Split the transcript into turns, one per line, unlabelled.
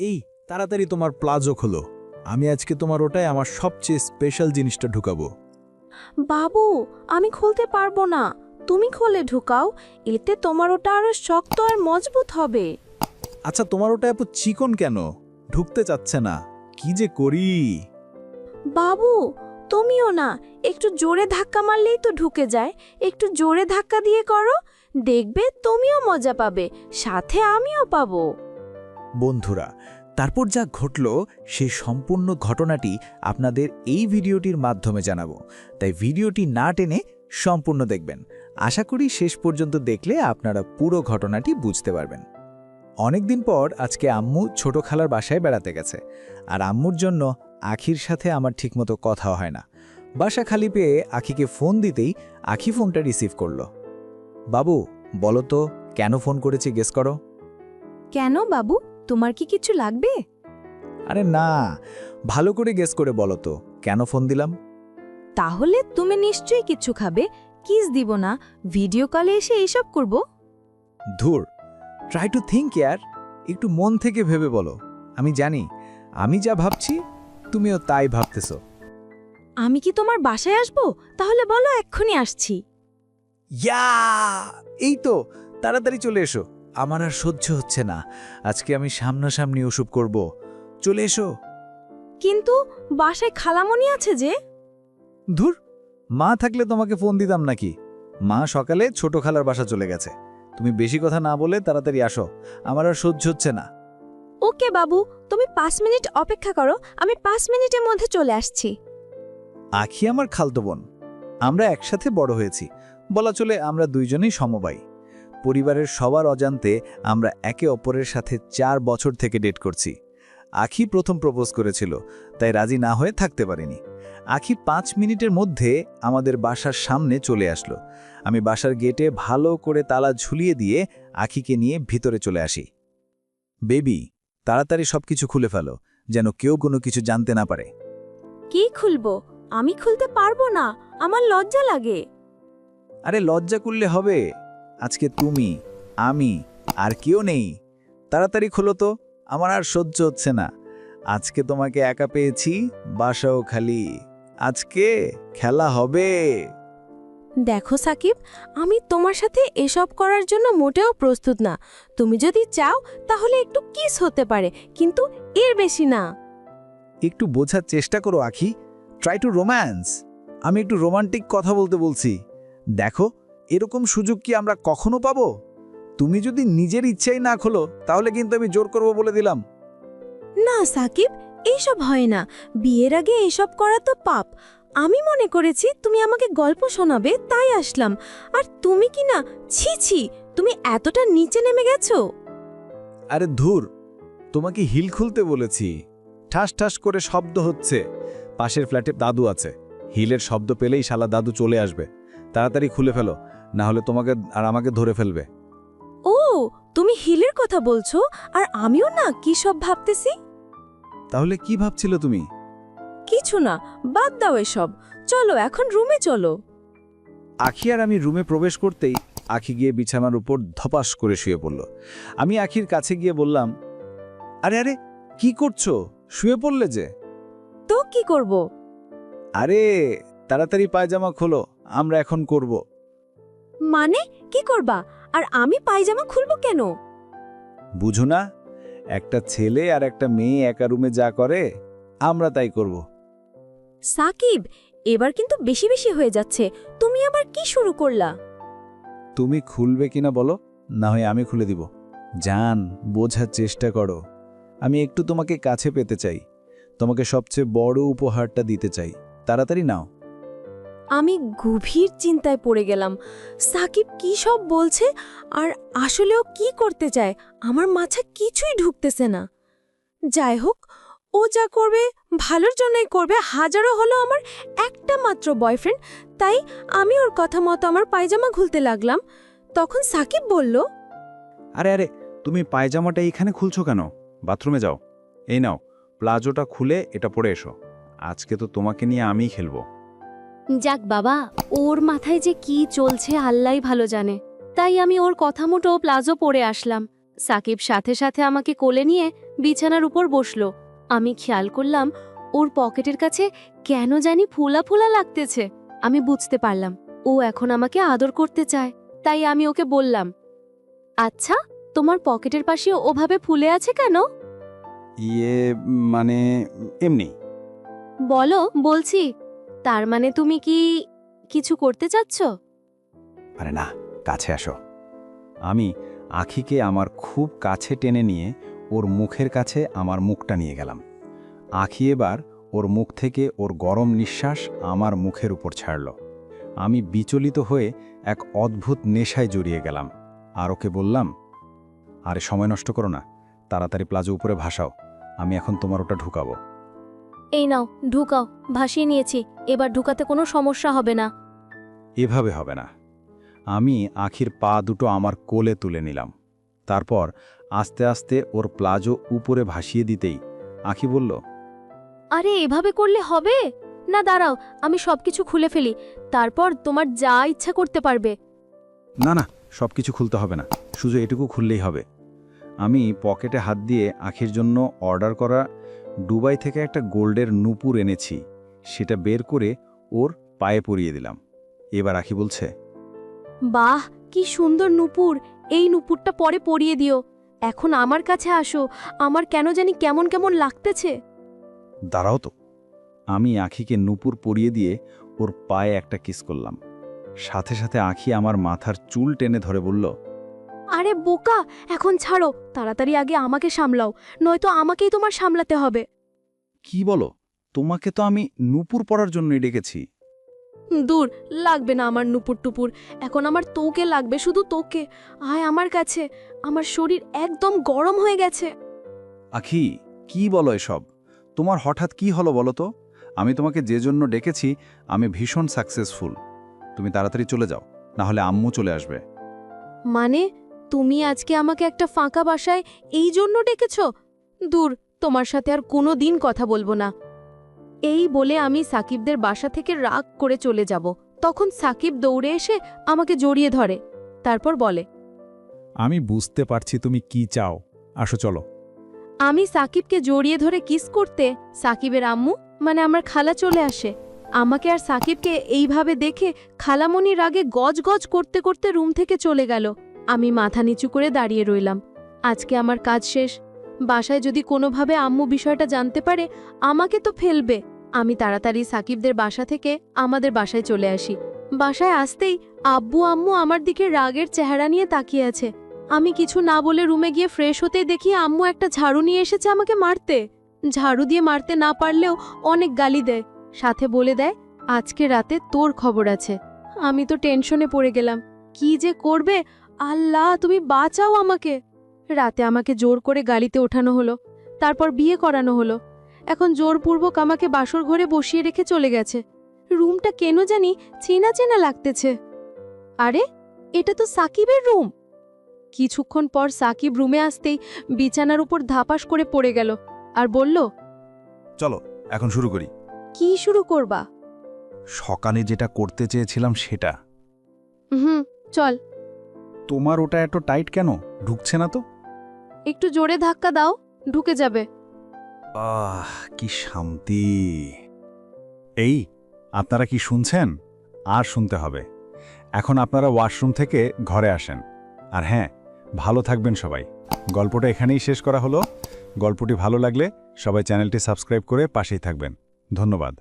এই তাড়াতাড়ি তোমার প্লাজো খোলো। আমি আজকে তোমার ওটায় আমার সবচেয়ে স্পেশাল জিনিসটা ঢুকাবো।
বাবু আমি খুলতে পারব না। তুমি খোলে ঢুকাও এতে তোমার ওটা আরও শক্ত আর মজবুত হবে।
আচ্ছা তোমার ওটা এত চিকন কেন? ঢুকতে চাচ্ছে না। কি যে করি?
বাবু তুমিও না একটু জোরে ধাক্কা মারলেই তো ঢুকে যায়। একটু জোরে ধাক্কা দিয়ে করো দেখবে তুমিও মজা পাবে সাথে আমিও পাবো।
বন্ধুরা, তারপর যা ঘটল সেই সম্পূর্ণ ঘটনাটি আপনাদের এই ভিডিওটির মাধ্যমে জানাব। তাই ভিডিওটি না টেনে সম্পূর্ণ দেখবেন। আশা করি শেষ পর্যন্ত দেখলে আপনারা পুরো ঘটনাটি বুঝতে পারবেন। অনেকদিন পর আজকে আম্মু ছোট খালার বাসায় বেড়াতে গেছে। আর আম্মুর জন্য আখির সাথে আমার ঠিকমতো কথা হয় না। বাসা খালি পেয়ে আখিকে ফোন দিতেই আখি ফোনটা রিসিভ করল। বাবু, বলো তো, কেন ফোন করেছি গেস করো?
কেন বাবু? তোমার কি কিছু লাগবে?
আরে না ভালো করে গেস করে বলো তো কেন ফোন দিলাম?
তাহলে তুমি নিশ্চয়ই কিছু খাবে কিস দিব না ভিডিও কলে এসে এইসব করব?
ধুর ট্রাই টু থিঙ্ক ইয়ার একটু মন থেকে ভেবে বলো আমি জানি আমি যা ভাবছি তুমিও তাই ভাবতেছো।
আমি কি তোমার বাসায় আসব? তাহলে বলো এক্ষুনি আসছি।
ইয়া এই তো তাড়াতাড়ি চলে এসো। আমার আর সহ্য হচ্ছে না। আজকে আমি সামনাসামনি ওসব করব। চলে এসো।
কিন্তু বাসায় খালামণি আছে যে?
ধুর মা থাকলে তোমাকে ফোন দিতাম নাকি? মা সকালে ছোট খালার বাসা চলে গেছে। তুমি বেশি কথা না বলে তাড়াতাড়ি আসো। আমার আর সহ্য হচ্ছে না।
ওকে বাবু তুমি পাঁচ মিনিট অপেক্ষা করো আমি পাঁচ মিনিটের মধ্যে চলে আসছি।
আখি আমার খালতো বোন। আমরা একসাথে বড় হয়েছি। বলা চলে আমরা দুইজনেই সমবাই পরিবারের সবার অজান্তে আমরা একে অপরের সাথে চার বছর থেকে ডেট করছি। আখি প্রথম প্রপোজ করেছিল তাই রাজি না হয়ে থাকতে পারিনি। আখি পাঁচ মিনিটের মধ্যে আমাদের বাসার সামনে চলে আসলো। আমি বাসার গেটে ভালো করে তালা ঝুলিয়ে দিয়ে আখিকে নিয়ে ভিতরে চলে আসি। বেবি তাড়াতাড়ি সবকিছু খুলে ফেলো যেন কেউ কোনো কিছু জানতে না পারে।
কি খুলবো? আমি খুলতে পারব না আমার লজ্জা লাগে।
আরে লজ্জা করলে হবে। আজকে তুমি আমি আর কেউ নেই। তাড়াতাড়ি খোলো তো আমার আর সহ্য হচ্ছে না। আজকে তোমাকে একা পেয়েছি বাসাও খালি। আজকে খেলা হবে।
দেখো সাকিব আমি তোমার সাথে এসব করার জন্য মোটেও প্রস্তুত না। তুমি যদি চাও তাহলে একটু কিস হতে পারে কিন্তু এর বেশি না।
একটু বোঝার চেষ্টা করো আখি। ট্রাই টু রোম্যান্স আমি একটু রোমান্টিক কথা বলতে বলছি। দেখো এরকম সুযোগ কি আমরা কখনো পাবো? তুমি যদি নিজের ইচ্ছাই না খোলো তাহলে কিন্তু আমি জোর করব বলে দিলাম।
না সাকিব এইসব হয় না। বিয়ের আগে এইসব করা তো পাপ। আমি মনে করেছি তুমি আমাকে গল্প শোনাবে তাই আসলাম। আর তুমি কি না? ছি ছি তুমি এতটা নিচে নেমে গেছো।
আরে ধুর তোমাকে হিল খুলতে বলেছি। ঠাস ঠাস করে শব্দ হচ্ছে। পাশের ফ্ল্যাটে দাদু আছে। হিলের শব্দ পেলেই শালা দাদু চলে আসবে। তাড়াতাড়ি খুলে ফেলো। না হলে তোমাকে আর আমাকে ধরে ফেলবে।
ও তুমি হিলের কথা বলছো আর আমিও না কি সব ভাবতেছি?
তাহলে কি ভাবছিল তুমি?
কিছু না বাদ দাও এসব। চলো এখন রুমে চলো।
আখি আর আমি রুমে প্রবেশ করতেই আখি গিয়ে বিছানার উপর ধপাস করে শুয়ে পড়ল। আমি আখির কাছে গিয়ে বললাম আরে আরে কি করছ? শুয়ে পড়লে যে?
তো কি করব?
আরে তাড়াতাড়ি পায়জামা খোলো আমরা এখন করব।
মানে কি করবা? আর আমি পায়জামা খুলবো কেন?
বুঝো না একটা ছেলে আর একটা মেয়ে একা রুমে যা করে আমরা তাই করব।
সাকিব এবার কিন্তু বেশি বেশি হয়ে যাচ্ছে। তুমি আবার কি শুরু করলা?
তুমি খুলবে কিনা বলো? না হয় আমি খুলে দিব। জান বোঝার চেষ্টা করো। আমি একটু তোমাকে কাছে পেতে চাই। তোমাকে সবচেয়ে বড় উপহারটা দিতে চাই। তাড়াতাড়ি নাও।
আমি গভীর চিন্তায় পড়ে গেলাম। সাকিব কি সব বলছে? আর আসলেও কি করতে চায়? আমার মাথা কিছুই ঢুকতেছে না। যাই হোক, ও যা করবে, ভালোর জন্যই করবে। হাজারো হলো আমার একটা মাত্র বয়ফ্রেন্ড তাই আমি ওর কথা মতো আমার পায়জামা খুলতে লাগলাম। তখন সাকিব বলল,
আরে আরে, তুমি পায়জামাটা এইখানে খুলছো কেন? বাথরুমে যাও। এই নাও, প্লাজোটা খুলে এটা পরে এসো। আজকে তো তোমাকে নিয়ে আমিই খেলব।
যাক বাবা ওর মাথায় যে কি চলছে আল্লাহ ভালো জানে। তাই আমি ওর কথা মতো প্লাজো পরে আসলাম। সাকিব সাথে সাথে আমাকে কোলে নিয়ে
বিছানার উপর বসল। আমি খেয়াল করলাম ওর পকেটের কাছে কেন জানি ফুলা ফুলা লাগতেছে। আমি বুঝতে পারলাম ও এখন আমাকে আদর করতে চায়। তাই আমি ওকে বললাম আচ্ছা তোমার পকেটের পাশে ওভাবে ফুলে আছে কেন?
ইয়ে মানে এমনি।
বলো বলছি তার মানে তুমি কি কিছু করতে চাচ্ছ?
আরে না, কাছে আসো। আমি আখিকে আমার খুব কাছে টেনে নিয়ে ওর মুখের কাছে আমার মুখটা নিয়ে গেলাম। আখি এবার ওর মুখ থেকে ওর গরম নিঃশ্বাস আমার মুখের উপর ছাড়ল। আমি বিচলিত হয়ে এক অদ্ভুত নেশায় জড়িয়ে গেলাম আর ওকে বললাম, আরে, সময় নষ্ট করো না। তাড়াতাড়ি প্লাজো উপরে ভাসাও। আমি এখন তোমার ওটা ঢুকাবো।
এই নাও ঢুকাও ভাসিয়ে নিয়েছি এবার ঢুকাতে কোনো সমস্যা হবে না।
এভাবে হবে না। আমি আখির পা দুটো আমার কোলে তুলে নিলাম। তারপর আস্তে আস্তে ওর প্লাজো উপরে ভাসিয়ে দিতেই আখি বলল
আরে এভাবে করলে হবে? না দাঁড়াও আমি সবকিছু খুলে ফেলি তারপর তোমার যা ইচ্ছা করতে পারবে।
না না সব কিছু খুলতে হবে না শুধু এটুকু খুললেই হবে। আমি পকেটে হাত দিয়ে আখির জন্য অর্ডার করা দুবাই থেকে একটা গোল্ডের নুপুর এনেছি সেটা বের করে ওর পায়ে পরিয়ে দিলাম। এবার আখি বলছে
বাহ কি সুন্দর নুপুর! এই নুপুরটা পরে পরিয়ে দিও। এখন আমার কাছে আসো আমার কেন জানি কেমন কেমন লাগতেছে।
দাঁড়াও তো। আমি আখিকে নুপুর পরিয়ে দিয়ে ওর পায়ে একটা কিস করলাম। সাথে সাথে আখি আমার মাথার চুল টেনে ধরে বলল
আরে বোকা এখন ছাড়ো। তাড়াতাড়ি আগে আমাকে সামলাও নয়তো আমাকেই তোমার সামলাতে হবে।
কি বলো? তোমাকে তো আমি নুপুর পরার জন্যই ডেকেছি।
দূর লাগবে না আমার নুপুর টুপুর। এখন আমার তোকে লাগবে শুধু তোকে। আয় আমার কাছে আমার শরীর একদম গরম হয়ে গেছে।
আখি কি বলো এসব? তোমার হঠাৎ কি হলো বলো তো? আমি তোমাকে যে জন্য ডেকেছি আমি ভীষণ সাকসেসফুল তুমি তাড়াতাড়ি চলে যাও না হলে আম্মু চলে আসবে।
মানে? তুমি আজকে আমাকে একটা ফাঁকা বাসায় এই জন্য ডেকেছ? দূর তোমার সাথে আর কোনো দিন কথা বলব না। এই বলে আমি সাকিবদের বাসা থেকে রাগ করে চলে যাব। তখন সাকিব দৌড়ে এসে আমাকে জড়িয়ে ধরে। তারপর বলে
আমি বুঝতে পারছি তুমি কি চাও। আসো চলো।
আমি সাকিবকে জড়িয়ে ধরে কিস করতে সাকিবের আম্মু মানে আমার খালা চলে আসে। আমাকে আর সাকিবকে এইভাবে দেখে খালামণির আগে গজ গজ করতে করতে রুম থেকে চলে গেল। আমি মাথা নিচু করে দাঁড়িয়ে রইলাম। আজকে আমার কাজ শেষ। বাসায় যদি কোনোভাবে আম্মু বিষয়টা জানতে পারে, আমাকে তো ফেলবে। আমি তাড়াতাড়ি সাকিবদের বাসা থেকে আমাদের বাসায় চলে আসি। বাসায় আসতেই আব্বু আম্মু আমার দিকে রাগের চেহারা নিয়ে তাকিয়ে আছে। আমি কিছু না বলে রুমে গিয়ে ফ্রেশ হতেই দেখি আম্মু একটা ঝাড়ু নিয়ে এসেছে আমাকে মারতে। ঝাড়ু দিয়ে মারতে না পারলেও অনেক গালি দেয়। সাথে বলে দেয়, আজকে রাতে তোর খবর আছে। আমি তো টেনশনে পড়ে গেলাম। কি যে করবে আল্লাহ তুমি বাঁচাও আমাকে। রাতে আমাকে জোর করে গাড়িতে ওঠানো হলো তারপর বিয়ে করানো হলো। এখন জোরপূর্বক আমাকে বাসর ঘরে বসিয়ে রেখে চলে গেছে। রুমটা কেন জানি চেনা চেনা লাগতেছে। আরে এটা তো সাকিবের রুম। কিছুক্ষণ পর সাকিব রুমে আসতেই বিছানার উপর ধাপাস করে পড়ে গেল আর বলল
চলো এখন শুরু করি।
কি শুরু করবা?
সকালে যেটা করতে চেয়েছিলাম সেটা।
হুম চল।
তোমার ওটা এত টাইট কেন? ঢুকছে না তো?
একটু জোরে ধাক্কা দাও ঢুকে যাবে।
আহ কি শান্তি। এই আপনারা কি শুনছেন? আর শুনতে হবে। এখন আপনারা ওয়াশরুম থেকে ঘরে আসেন। আর হ্যাঁ ভালো থাকবেন সবাই। গল্পটা এখানেই শেষ করা হলো। গল্পটি ভালো লাগলে সবাই চ্যানেলটি সাবস্ক্রাইব করে পাশেই থাকবেন। ধন্যবাদ।